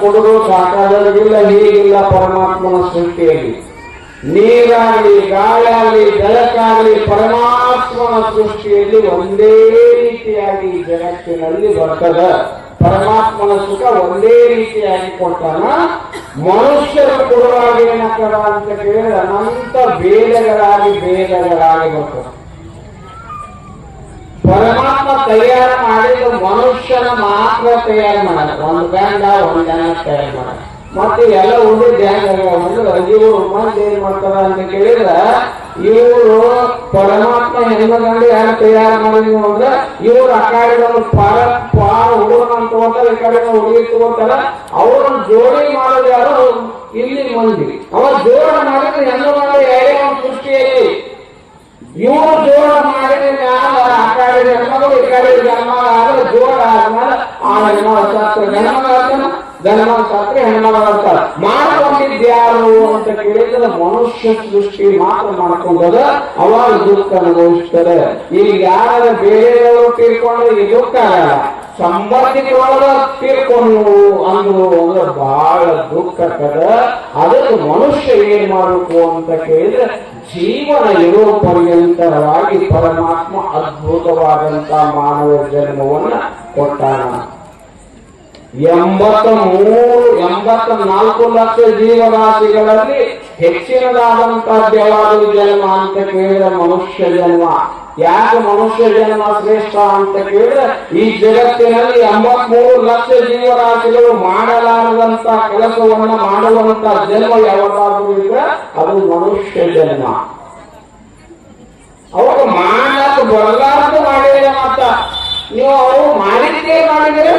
ಕೊಡಲು ಸಾಕಾದವರಿಗಿಲ್ಲ ಹೀಗಿಲ್ಲ ಪರಮಾತ್ಮನ ಸೃಷ್ಟಿಯಲ್ಲಿ. ನೀರಾಗಲಿ, ಗಾಳಿಯಾಗಲಿ, ಬೆಳಕಾಗಲಿ ಪರಮಾತ್ಮನ ಸೃಷ್ಟಿಯಲ್ಲಿ ಒಂದೇ ರೀತಿಯಾಗಿ ಜಗತ್ತಿನಲ್ಲಿ ಬರ್ತದ. ಪರಮಾತ್ಮನ ಸುಖ ಒಂದೇ ರೀತಿಯಾಗಿ ಕೊಟ್ಟಾನ ಮನುಷ್ಯರು ಕೊಡುವಾಗ ಏನಕ್ಕದ ಅಂತ ಕೇಳಿದ್ರೆ ಅನಂತ ಭೇದಗಳಾಗಿ ಭೇದಗಳಾಗಿ ಬರ್ತದೆ. ಪರಮಾತ್ಮ ತಯಾರ ಮಾಡಿದ ಮನುಷ್ಯನ ಮಾತ್ರ ತಯಾರು ಮಾಡ ಒಂದು ಗಂಡ ಒಂದು ಜನ ತಯಾರು ಮಾಡ ಮತ್ತೆ ಎಲ್ಲ ಉಳಿದ ಅಂದ್ರೆ ಇವರು ಏನ್ ಮಾಡ್ತಾರ ಅಂತ ಕೇಳಿದ್ರ, ಇವರು ಪರಮಾತ್ಮ ಹೆಣ್ಣು ಯಾರು ತಯಾರು ಮಾಡಿದ್ವು ಅಂದ್ರೆ, ಇವ್ರು ಆ ಕಡೆ ಪರ ಪಾರ ಅಂತ ತಗೋತಾರ ಈ ಕಡೆ ಹುಡುಗಿ ತಗೋತಾರ ಅವ್ರನ್ನ ಜೋಡಿ ಮಾಡೋದು ಯಾರು? ಇಲ್ಲಿ ಮಂದಿ. ಅವ ಜೋಡ ಮಾಡಿದ್ರೆ ಹೆಣ್ಣು ಮಾಡಿ ಯಾರೇ ಒಂದು ಸೃಷ್ಟಿಯಲ್ಲಿ, ಇವರು ಜೋಡ ಮಾಡಿದ ಹೆಣ್ಮಗಳು ಈ ಕಡೆ ಗಂಡ್ಮಗ ಆದ್ರೆ ಜೋರ ಆದ್ಮೇಲೆ ಆ ಹೆಣ್ಮಗ ಶಾಸ್ತ್ರ ಗಂಡ್ಮಗ ಆಗ್ತಾನ ಗಂಡ್ಮಗ ಸತ್ರ ಹೆಣ್ಮಗ ಆಗ್ತಾರ ಮಾಡ್ಕೊಂಡಿದ್ದು ಅಂತ ಮನುಷ್ಯ ಸೃಷ್ಟಿ ಮಾತ್ರ ಮಾಡ್ಕೊಂಡದ ಅವಾಗ ದುಃಖ ಅನುಭವಿಸ್ತಾರೆ ಈಗ ಯಾರ ಬೇರೆಯವರು ತೀರ್ಕೊಂಡ್ರೆ ಈ ದುಃಖ ಆಗಲ್ಲ. ಸಂಬಂಧಿಕರೊಳಗ ತೀರ್ಕೊಂಡು ಅಂದ್ರು ಅಂದ್ರೆ ಬಹಳ ದುಃಖ ಕದ. ಅದಕ್ಕೆ ಮನುಷ್ಯ ಏನ್ ಮಾಡಬೇಕು ಅಂತ ಕೇಳಿದ್ರೆ ಜೀವನ ಇರೋ ಪರ್ಯಂತರವಾಗಿ ಪರಮಾತ್ಮ ಅದ್ಭುತವಾದಂತ ಮಾನವ ಜನ್ಮವನ್ನ ಕೊಟ್ಟಾನ. ಎಂಬತ್ತ ಮೂರು ಎಂಬತ್ತ ನಾಲ್ಕು ಲಕ್ಷ ಜೀವರಾಶಿಗಳಲ್ಲಿ ಹೆಚ್ಚಿನದಾದಂತಹ ದೇವಾಲಯ ಜನ್ಮ ಅಂತ ಕೇಳಿದ ಮನುಷ್ಯ ಜನ್ಮ. ಯಾಕೆ ಮನುಷ್ಯ ಜನ್ಮ ಶ್ರೇಷ್ಠ ಅಂತ ಕೇಳಿದ್ರೆ, ಈ ಜಗತ್ತಿನಲ್ಲಿ ಎಂಬತ್ಮೂರು ಲಕ್ಷ ಜೀವರಾಶಿಗಳು ಮಾಡಲಾರದಂತ ಕೆಲಸವನ್ನ ಮಾಡುವಂತ ಜನ್ಮ ಯಾವತ್ತಾದ್ರೂ ಇದ್ರೆ ಅದು ಮನುಷ್ಯ ಜನ್ಮ. ಅವರು ಮಾಡಲು ಬರಲಾರದು ಮಾಡಿದ್ರೆ ಮಾತ್ರ. ನೀವು ಅವರು ಮಾಡಿದ್ದೇ ಮಾಡಿದ್ರೆ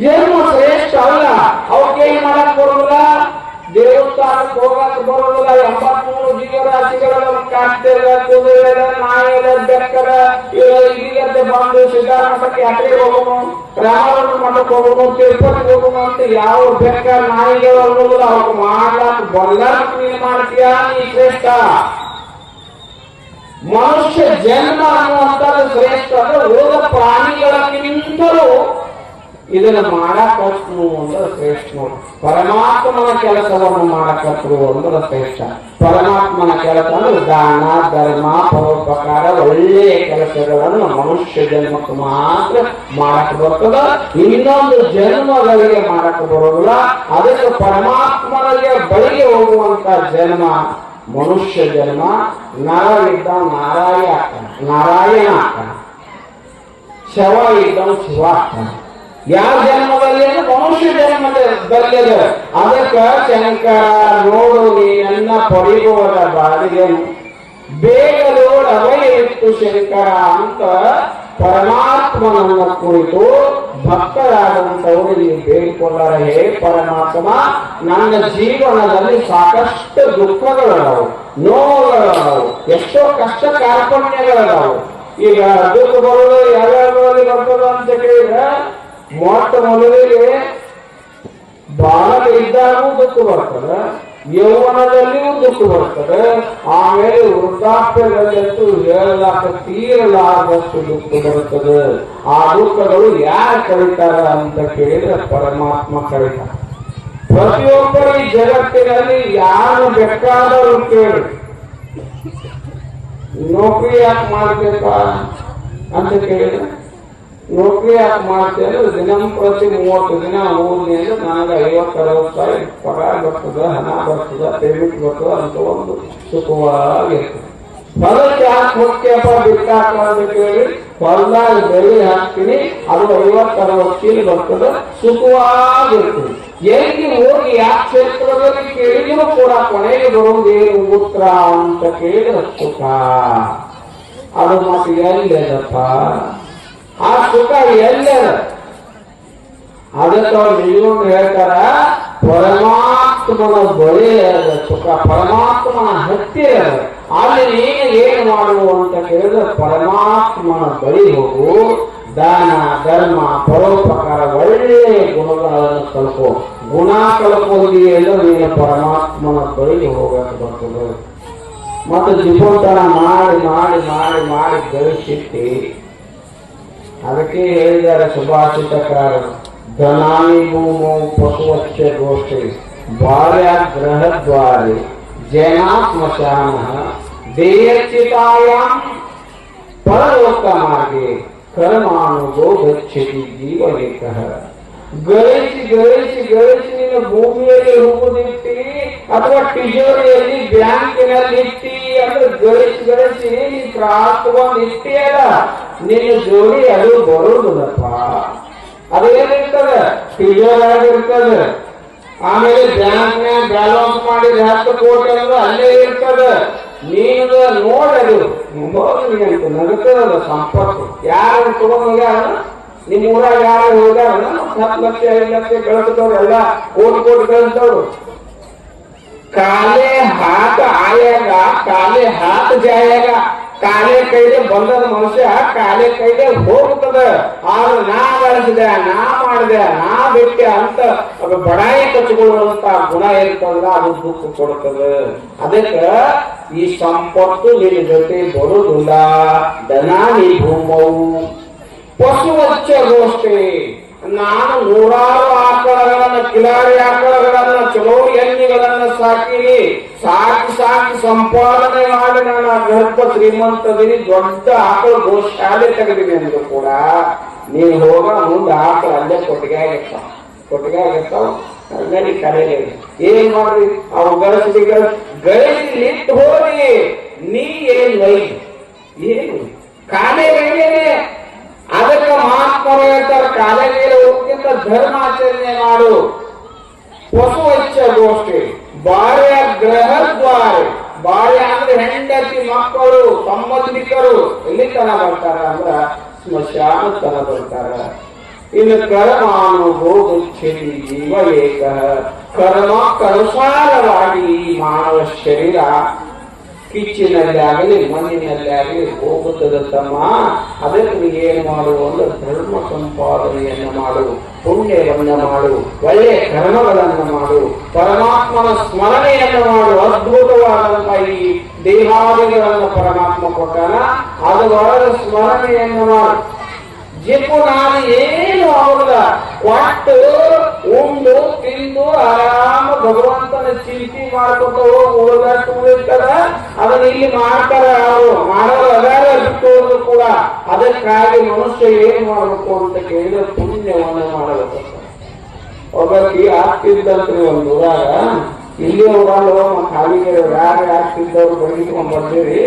ಜನ್ಮ ಶ್ರೇಷ್ಠ ಅಲ್ಲ. ಅವಕ್ಕೆ ಏನ್ ಮಾಡಕ್ ಬರೋದಿಲ್ಲ? ದೇವಸ್ಥಾನಕ್ಕೆ ಹೋಗಕ್ ಬರೋದಿಲ್ಲ ಎಂಬತ್ಮೂರು ಜೀವರಾಶಿಗಳ ಕಾಡ್ತೇವೆ ಕುದುರೆ ನಾಯಿರ ಬೆಕ್ಕರ ಈಗಂತೆ ಬಂದು ಸಿದ್ಧಾಮಠಕ್ಕೆ ಯಾತ್ರೆಗೆ ಹೋಗೋಣ ರಾಮನ ಮಠಕ್ಕೆ ಹೋಗೋಣ ತಿರುಪತಿಗೆ ಹೋಗೋಣ ಅಂತ ಯಾವ ಬೆಕ್ಕ ನಾಯಿಗಳು ಅನ್ನೋದಿಲ್ಲ ಅವ್ರಿಗೆ ಮಾಡ್ಲಾಕ ಬರ್ಲಾಕ ನೀನ್ ಮಾಡ್ತೀಯಾ ನೀ ಶ್ರೇಷ್ಠ ಮನುಷ್ಯ ಜನ್ಮ ಅನ್ನುವಂಥದ್ದು ಶ್ರೇಷ್ಠ ಅಂದ್ರೆ ಉಳಿದ ಪ್ರಾಣಿಗಳಕ್ಕಿಂತಲೂ ಇದನ್ನ ಮಾಡಕತ್ರು ಅಂದ್ರೆ ಶ್ರೇಷ್ಠ ನೋಡಿ. ಪರಮಾತ್ಮನ ಕೆಲಸವನ್ನು ಮಾಡಕತ್ರು ಅಂದ್ರೆ ಶ್ರೇಷ್ಠ ಪರಮಾತ್ಮನ ಕೆಲಸ ಅಂದ್ರೆ ದಾನ ಧರ್ಮ ಪರೋಪಕಾರ ಒಳ್ಳೆಯ ಕೆಲಸಗಳನ್ನು ಮನುಷ್ಯ ಜನ್ಮಕ್ಕೆ ಮಾತ್ರ ಮಾಡಕ್ ಬರ್ತದ ಇನ್ನೊಂದು ಜನ್ಮಗಳಿಗೆ ಮಾಡಕ್ ಬರೋದಿಲ್ಲ ಅದಕ್ಕೆ ಪರಮಾತ್ಮನಿಗೆ ಬಳಿಗೆ ಹೋಗುವಂತ ಜನ್ಮ ಮನುಷ್ಯ ಜನ್ಮ ನರ ಇದ್ದ ನಾರಾಯ ಆಗ್ತಾನೆ ನಾರಾಯಣ ಆಗ್ತಾನೆ ಶವ ಇದ್ದವ ಶಿವ ಆಗ್ತಾನೆ ಯಾವ ಜನ್ಮದಲ್ಲಿ ಮನುಷ್ಯ ಜನ್ಮದಲ್ಲಿ ಅದಕ್ಕ ಶಂಕರ ನೋಡು ನೀನನ್ನ ಪಡೆಯುವುದ ಬಾಡಿಗೆ ಬೇಗ ನೋಡ ಇತ್ತು ಶಂಕರ ಅಂತ ಪರಮಾತ್ಮನನ್ನ ಕುರಿತು ಭಕ್ತರಾದಂಥವರು ನೀವು ಬೇಡಿಕೊಂಡರೆ, ಹೇ ಪರಮಾತ್ಮ, ನನ್ನ ಜೀವನದಲ್ಲಿ ಸಾಕಷ್ಟು ದುಃಖಗಳದಾವು, ನೋವುಗಳದಾವು, ಎಷ್ಟೋ ಕಷ್ಟ ಕಾರ್ಪಣ್ಯಗಳದಾವು. ಈಗ ದುಃಖ ಬರೋದು ಯಾವ್ಯಾವ ಬರ್ತದ ಅಂತ ಕೇಳಿದ್ರೆ ಮೊದಲಿಗೆ ಬಾಲಕ ಇದ್ದಾಗೂ ದುಃಖ ಬರ್ತದೆ, ಯೌವನದಲ್ಲಿಯೂ ದುಃಖ ಬರ್ತದೆ, ಆಮೇಲೆ ವೃದ್ಧಾಪ್ಯದಲ್ಲಂತೂ ಹೇಳಲಾಕ ತೀರಲಾದಷ್ಟು ದುಃಖ ಬರುತ್ತದೆ ಆ ದುಃಖಗಳು ಯಾರು ಕರೀತಾರೆ ಅಂತ ಕೇಳಿದ್ರೆ ಪರಮಾತ್ಮ ಕರೀತಾರೆ ಪ್ರತಿಯೊಬ್ಬರ ಈ ಜಗತ್ತಿನಲ್ಲಿ ಯಾರು ಬೇಕಾದರೂ ಕೇಳಿ. ನೌಕರಿ ಯಾಕೆ ಮಾಡಬೇಕಾ ಅಂತ ಕೇಳಿದ್ರೆ ನೌಕರಿ ಯಾಕೆ ಮಾಡ್ತೇನೆ ದಿನ ಪ್ರತಿ ಮೂವತ್ತು ದಿನ ಓದಿ ಅಂದ್ರೆ ನನಗೆ ಐವತ್ತು ಅರವತ್ತು ಸಾವಿರ ಪಗಾರ ಬರ್ತದ, ಹಣ ಬರ್ತದ ಪೇಮೆಂಟ್ ಬರ್ತದ ಅಂತ ಒಂದು ಸುಖವಾಗಿರ್ತದೆ ಹೊಲಕ್ಕೆ ಯಾಕೆ ಮುಖ್ಯಪ್ಪ ಬಿಟ್ಟಾಕ ಕೇಳಿ ಹೊಲದಾಗ ಬೆಳೆ ಹಾಕ್ತೀನಿ, ಅದು ಐವತ್ತು ಅರವತ್ತು ಬರ್ತದ ಬರ್ತದೆ ಸುಖವಾಗಿರ್ತದೆ ಎಲ್ಲಿ ಹೋಗಿ ಯಾವ ಕ್ಷೇತ್ರದಲ್ಲಿ ಕೇಳಿದ್ರು ಕೂಡ ಕೊನೆಗೆ ಬರುವುದೇನು ಉತ್ತರ ಅಂತ ಕೇಳಿದ್ರೆ ಸುಖ. ಅದು ಮತ್ತೆ ಎಲ್ಲಿದಪ್ಪ ಆ ಸುಖ ಎಲ್ಲಿ? ಅದಕ್ಕೆ ಅವ್ರು ನಿಜಗೊಂಡು ಹೇಳ್ತಾರ, ಪರಮಾತ್ಮನ ಬಳಿ ಅದ ಸುಖ, ಪರಮಾತ್ಮನ ಹತ್ತಿರ. ಅಲ್ಲಿ ನೀನು ಏನು ಮಾಡುವ ಅಂತ ಕೇಳಿದ್ರೆ, ಪರಮಾತ್ಮನ ಬಳಿ ಹೋಗು, ದಾನ, ಧರ್ಮ, ಪರೋಪಕಾರ, ಒಳ್ಳೆಯ ಗುಣಗಳನ್ನು ಕಲ್ಕೋ ಗುಣ ಕಲ್ಕೊಂಡಿಯಲ್ಲ ನೀನು ಪರಮಾತ್ಮನ ಬಳಿಗೆ ಹೋಗಕ್ಕೆ ಬರ್ತದೆ. ಮತ್ತೆ ಜೀವೋತ್ತರ ಮಾಡಿ ಮಾಡಿ ಮಾಡಿ ಮಾಡಿ ಗಳಿಸಿಟ್ಟಿ ಅದಕ್ಕೆ ಹೇಳಿದ್ದಾರೆ ಸುಭಾಷಿತಕಾರರು ಧನಾನಿ ಭೂಮೌ ಪಶುವಚ್ಚ ಗೋಷ್ಠಿ ಭಾರ್ಯ ಗೃಹದ್ವಾರೆ ಜೈನಾ ಸ್ಮಶಾನ ದೇಯಚಿತಾಯಾಂ ಪರಲೋಕ ಮಾರ್ಗೆ ಕರ್ಮಾನುಗೋ ಗಚ್ಚತಿ ಜೀವಲೇಖಃ ಗಳಿಸಿ ಗಳಿಸಿ ಗಳಿಸಿ ನೀನು ಭೂಮಿಯಲ್ಲಿ ಹೂವುದಿಟ್ಟಿ ಅಥವಾ ತಿಜೋರಿಯಲ್ಲಿ ಬ್ಯಾಂಕಿನಲ್ಲಿ ಇಟ್ಟಿ ಅಂದ್ರೆ ಗಳಿಸಿ ಗಳಿಸಿ ನೀ ತ್ರಾಸ್ ತಗೊಂಡು ಇಟ್ಟಿ ಅಲ್ಲ ನಿನ್ನ ಜೋಡಿ ಅದು ಬರುವುದಪ್ಪ. ಅದು ಏನಿರ್ತದೆ? ಆಗಿರ್ತದೆ ಆಮೇಲೆ ಬ್ಯಾಂಕ್ ಬ್ಯಾಲೆನ್ಸ್ ಮಾಡಿದ ಹತ್ತು ಕೋಟಿ ಅಂದ್ರೆ ಅಲ್ಲೇ ಇರ್ತದೆ. ನೀನು ನೋಡದು ನಗುತ್ತದ ಸಂಪತ್ತು. ಯಾರು ತಗೊಂಡ ನಿಮ್ ಊರಾಗ ಯಾರು ಹೋಗ್ಯಾರ ಹತ್ತು ಲಕ್ಷ ಐದು ಲಕ್ಷ ಗಳಿಸಿದವ್ರು ಎಲ್ಲ ಕೋಟಿ ಕೋಟಿ ಕಳಿಸ್ತವ್ರು ಕಾಲೇ ಹಾತ ಆಯಾಗ, ಕಾಲೇ ಹಾತ ಜಾಯಾಗ. ಕಾಲೇ ಕೈದೆ ಬಂದದ ಮನುಷ್ಯ ಕಾಲೇ ಕೈದೆ ಹೋಗುತ್ತದ ಆದ್ರೆ ನಾ ಬಳಸಿದೆ ನಾ ಮಾಡಿದೆ, ನಾ ಬಿಟ್ಟೆ ಅಂತ ಬಡಾಯಿ ಕಚ್ಚಿಕೊಳ್ಳುವಂತ ಗುಣ ಇರ್ತದಲ್ಲ ಅದು ದುಃಖ ಕೊಡುತ್ತದೆ ಅದಕ್ಕೆ ಈ ಸಂಪತ್ತು ನಿನ್ನ ಜೊತೆ ಬರುವುದಿಲ್ಲ ದನಾನಿ ಭೂಮವು ಪಶುವಚ್ಚ ಗೋಷ್ಠಿ ನಾನು ನೂರಾರು ಆಕಳಗಳನ್ನ ಕಿಲಾರಿ ಆಕಳಗಳನ್ನ ಚಲೋ ಎಣ್ಣಿಗಳನ್ನ ಸಾಕಿನಿ ಸಾಕಿ ಸಾಕಿ ಸಂಪಾದನೆ ಮಾಡಿ ನಾನು ಗರ್ಭ ಶ್ರೀಮಂತದಿನಿ ದೊಡ್ಡ ಆಕಳ ಗೋಶಾಲೆ ತೆಗೆದಿನಿ ಅಂದ್ರು ಕೂಡ ನೀನು ಹೋಗ, ಮುಂದೆ ಆಕಳ ಅಲ್ಲೇ ಕೊಟ್ಟಿಗೆ ಆಗಿರ್ತಾವ ಕೊಟ್ಟಿಗೆ ಆಗಿರ್ತಾವ ಅಲ್ಲೇ ಕರೆಯಲಿ ಏನ್ ಮಾಡ್ರಿ? ಅವು ಗಳಿಸಿ ಗಳಿಸಿ ನಿಂತು ಹೋಗಿ. ನೀ ಏನ್ ವೈ ಏನು? ಕಾಲೇ ಅದಕ್ಕೆ ಮಹಾತ್ಮರು ಹೇಳ್ತಾರೆ, ಕಾಲೇ ಧರ್ಮಾಚರಣೆ ಮಾಡು. ಪಶು ಇಚ್ಛ ಗೋಷ್ಠಿ. ಬಾರ್ಯ ಬಾಯ ಬಾರ್ಯ ಅಂದ್ರೆ ಹೆಂಡತಿ ಮಕ್ಕಳು, ಸಂಬಂಧಿಕರು. ಎಲ್ಲಿ ತನ ಬರ್ತಾರ ಅಂದ್ರ ಸ್ಮಶಾನ ತನ ಬರ್ತಾರ. ಇನ್ನು ಕರ್ಮಾನುಭೋಗುಚ್ಛೇದಿ ಜೀವ ಏಕ. ಕರ್ಮ ಕನುಸಾರವಾಗಿ ಮಾನವ ಶರೀರ. ಕಿಚ್ಚಿನಲ್ಲಿ ಆಗಲಿ ಮಣ್ಣಿನಲ್ಲಿ ಆಗಲಿ ಹೋಗುತ್ತದೆ ತಮ್ಮ. ಅದಕ್ಕೆ ಏನು ಮಾಡುವ ಸಂಪಾದನೆಯನ್ನು ಮಾಡು, ಪುಣ್ಯವನ್ನು ಮಾಡು ಒಳ್ಳೆಯ ಕರ್ಮಗಳನ್ನು ಮಾಡು, ಪರಮಾತ್ಮನ ಸ್ಮರಣೆಯನ್ನು ಮಾಡು, ಅದ್ಭುತವಾದಂತಹ ಈ ದೇಹಾದಿಗಳನ್ನು ಪರಮಾತ್ಮ ಕೊಟ್ಟಾನ ಅದರೊಳಗ ಸ್ಮರಣೆಯನ್ನು ಮಾಡು. ಜಿಪ್ಪು ನಾನು ಏನು ಅವರ ಕೊಟ್ಟು ಉಂಡು, ತಿಂದು, ಆರಾಮ ಭಗವಂತನ ಚಿಂತೆ ಮಾಡ್ಕೊತ ಅದನ್ನ ಇಲ್ಲಿ ಮಾಡ್ತಾರ ಅವರು ಮಾಡೋದು ಕೂಡ ಅದಕ್ಕಾಗಿ ಮನುಷ್ಯ ಏನ್ ಮಾಡಬೇಕು ಅಂತ ಕೇಳಿದ್ರೆ ಪುಣ್ಯವನ್ನು ಮಾಡಬೇಕು. ಒಬ್ಬರಿಗೆ ಆಗ್ತಿದ್ದಂತ್ರಿ ಒಂದು ಇಲ್ಲಿ ಊರಾಗ ಖಾಲಿಗೆ ಯಾರು ಆಗ್ತಿದ್ದವ್ರು ಬಂದಿಟ್ಕೊಂಡ್ ಬರ್ತೀರಿ